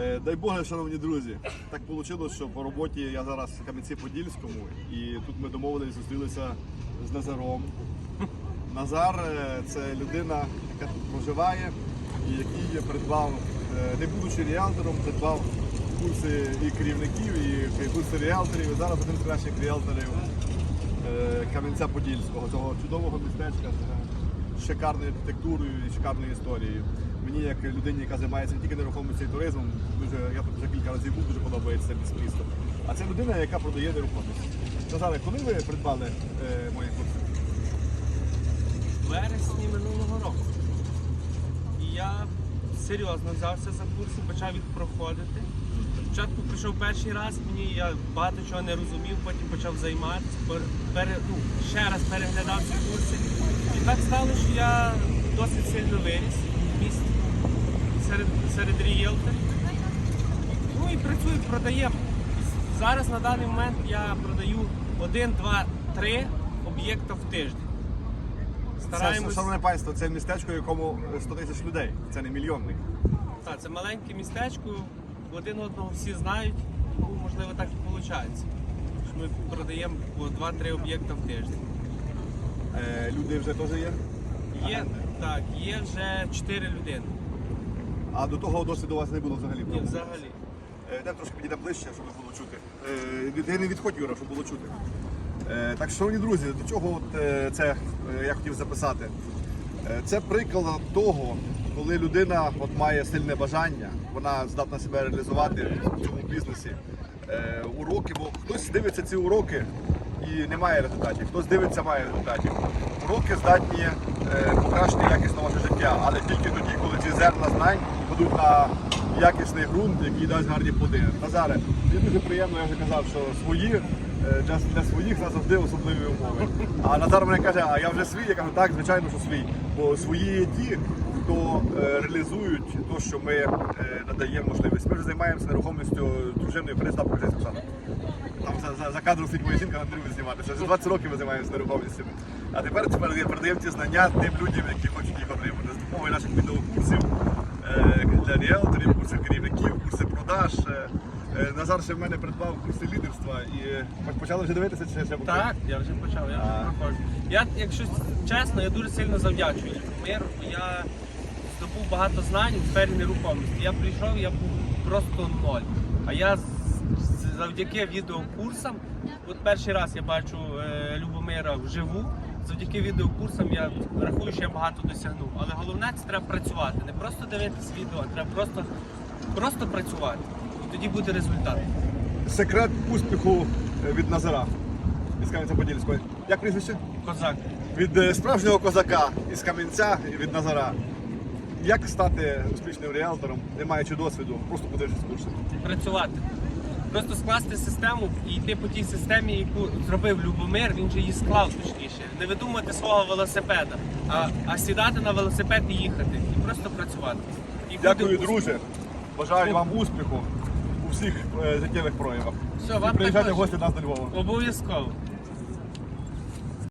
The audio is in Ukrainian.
Е, Дай Боже, шановні друзі. Так вийшло, що по роботі я зараз в Кам'янці-Подільському, і тут ми домовилися, зустрілися з Назаром. Назар е, це людина, яка тут проживає і який придбав, е, не будучи ріалтором, придбав курси і керівників, і курси ріалторів. І зараз один з кращих ріалторів Кам'янця-Подільського, цього чудового містечка шикарною архітектурою і шикарною історією. Мені, як людині, яка займається не тільки нерухомістю і туризмом, дуже я тут вже кілька разів був, дуже подобається це місто. А це людина, яка продає нерухомість. Назаре, коли ви придбали е, мої курси? Вересні минулого року. І я серйозно взявся за курси, почав їх проходити. Спочатку прийшов перший раз, мені я багато чого не розумів, потім почав займатися, пер- пере, ну, ще раз переглядав ці курси. Так стало, що я досить сильно виріс в місті серед, серед рієлторів. Ну і працюю, продаємо. Зараз на даний момент я продаю один, два, три об'єкта в тиждень. Це, шановне панство, це містечко, в якому 100 тисяч людей. Це не мільйонник. Так, це маленьке містечко, один одного всі знають, тому можливо так і виходить. Ми продаємо по 2-3 об'єкта в тиждень. Е, люди вже теж є. Є, так, є вже 4 людини. А до того досвіду у вас не було взагалі. Ні, взагалі. Е, Йдемо трошки підійдемо ближче, щоб було чути. Е, Ти не відходь, Юра, щоб було чути. Е, Так, шановні друзі, до чого от, е, це е, я хотів записати? Е, Це приклад того, коли людина от має сильне бажання, вона здатна себе реалізувати в цьому бізнесі. Е, Уроки, бо хтось дивиться ці уроки і не має результатів, хтось дивиться, має результатів. Уроки здатні е, покращити якісно ваше життя, але тільки тоді, коли ці зерна знань будуть на якісний ґрунт, який дасть гарні плоди. Назаре, мені дуже приємно, я вже казав, що свої е, для, своїх нас завжди особливі умови. А Назар мене каже, а я вже свій, я кажу, так, звичайно, що свій. Бо свої є ті, хто е, реалізують те, що ми надаємо можливість. Ми вже займаємося нерухомістю дружиною покажи Оксана. Там за, за, за кадром стоїть моя жінка, не любить знімати. Ще 20 років ми займаємося нерухомістю. А тепер тепер передаємо ті знання тим людям, які хочуть їх отримати. З допомогою наших відеокурсів е, для ріелторів, курси керівників, курси продаж. Е, е, Назар ще в мене придбав курси лідерства і почали вже дивитися, чи ще поки? Так, я вже почав, я вже проходжу. Я, якщо чесно, я дуже сильно завдячую миру. Я здобув багато знань у сфері нерухомості. Я прийшов, я був просто ноль. А я завдяки відеокурсам, от перший раз я бачу е, Любомира вживу. Завдяки відеокурсам я рахую, що я багато досягнув. Але головне це треба працювати. Не просто дивитись відео, а треба просто, просто працювати. І тоді буде результат. Секрет успіху е, від Назара із Кам'янця-Подільського. Як прізвище? Козак. Від е, справжнього козака із Кам'янця і від Назара. Як стати успішним ріелтором, не маючи досвіду, просто подивившись курси? працювати. Просто скласти систему і йти по тій системі, яку зробив Любомир, він же її склав точніше. Не видумувати свого велосипеда, а, а сідати на велосипед і їхати. І просто працювати. І Дякую, друзі. друже. Бажаю вам успіху у всіх е, життєвих проявах. Все, вам Приїжджайте в також. гості до нас до Львова. Обов'язково.